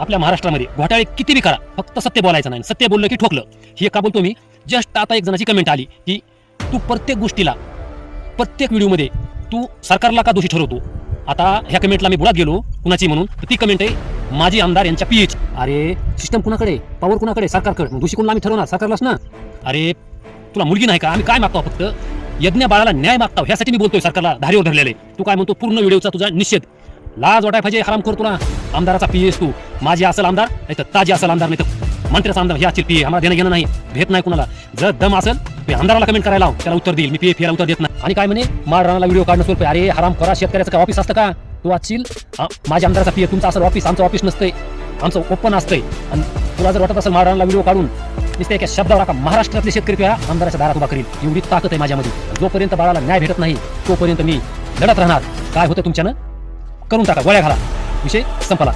आपल्या महाराष्ट्रामध्ये घोटाळे किती बी करा फक्त सत्य बोलायचं नाही. सत्य बोललं की ठोकलं. हे का बोलतो मी? जस्ट आता एक जणाची कमेंट आली की तू प्रत्येक गोष्टीला प्रत्येक व्हिडिओमध्ये तू सरकारला का दोषी ठरवतो? आता ह्या कमेंटला मी बुडात गेलो कुणाची म्हणून? तर ती कमेंट आहे माजी आमदार यांच्या पीएच अरे सिस्टम कुणाकडे? पॉवर कुणाकडे? सरकारकडे. दोषी कोणाला आम्ही ठरवणार? सरकारलाच ना? अरे तुला मुलगी नाही का? आम्ही काय मागतो फक्त? यज्ञ बाळाला न्याय मागतो. ह्यासाठी मी बोलतोय सरकारला धारीवर धरलेले तू काय म्हणतो? पूर्ण व्हिडिओचा तुझा निषेध. लाज वाटाय पाहिजे हराम कर तुला. आमदाराचा पीएस तू माझी असेल आमदार नाही तर ताजी असेल आमदार नाही तर मंत्र्याचा आमदार हे असतील पी आम्हाला देणं घेणं नाही भेट नाही कुणाला. जर दम असेल मी आमदाराला कमेंट करायला लाव त्याला उत्तर देईल. मी पी याला उत्तर देत नाही. आणि काय म्हणे? मारणाला व्हिडिओ काढणं सोपे अरे हराम करा शेतकऱ्याचं काय ऑफिस असतं का? तू वाचशील? माझ्या आमदाराचा पी तुमचा असं ऑफिस आमचं ऑफिस नसतंय. आमचं ओपन असतंय. आणि तुला जर वाटत असेल मारणाला व्हिडिओ काढून नुसते एका शब्दावर का महाराष्ट्रातले शेतकरी तुझ्या आमदाराच्या दारात उभा करील. एवढी ताकद आहे माझ्यामध्ये. जोपर्यंत बाळाला न्याय भेटत नाही तोपर्यंत मी लढत राहणार. काय होतं तुमच्यानं? करून टाका गोळ्या घाला. Puxei, estampa lá.